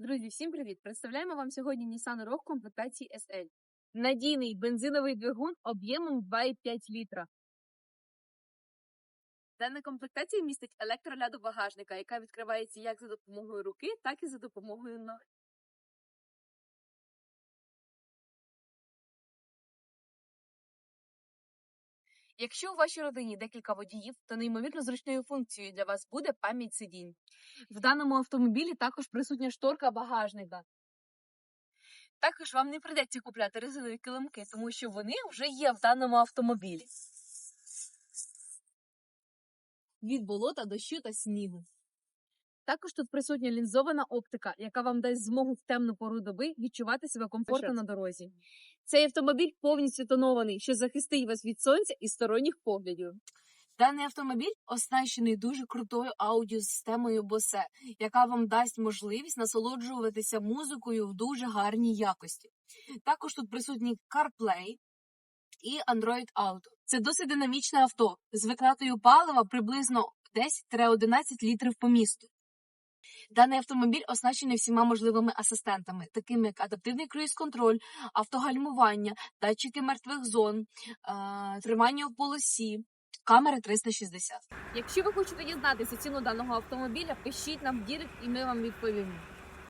Друзі, всім привіт! Представляємо вам сьогодні Nissan Rogue комплектації SL. Надійний бензиновий двигун об'ємом 2,5 літра. Дана комплектація містить електроляду багажника, яка відкривається як за допомогою руки, так і за допомогою ноги. Якщо у вашій родині декілька водіїв, то неймовірно зручною функцією для вас буде пам'ять сидінь. В даному автомобілі також присутня шторка багажника. Також вам не придеться купляти резинові килимки, тому що вони вже є в даному автомобілі. Від болота, дощу та снігу. Також тут присутня лінзована оптика, яка вам дасть змогу в темну пору доби відчувати себе комфортно на дорозі. Цей автомобіль повністю тонований, що захистить вас від сонця і сторонніх поглядів. Даний автомобіль оснащений дуже крутою аудіосистемою Bose, яка вам дасть можливість насолоджуватися музикою в дуже гарній якості. Також тут присутній CarPlay і Android Auto. Це досить динамічне авто з витратою палива приблизно 10-11 літрів по місту. Даний автомобіль оснащений всіма можливими асистентами, такими як адаптивний круїз-контроль, автогальмування, датчики мертвих зон, е, тримання в полосі, камери 360. Якщо ви хочете дізнатися ціну даного автомобіля, пишіть нам в дірект і ми вам відповімо.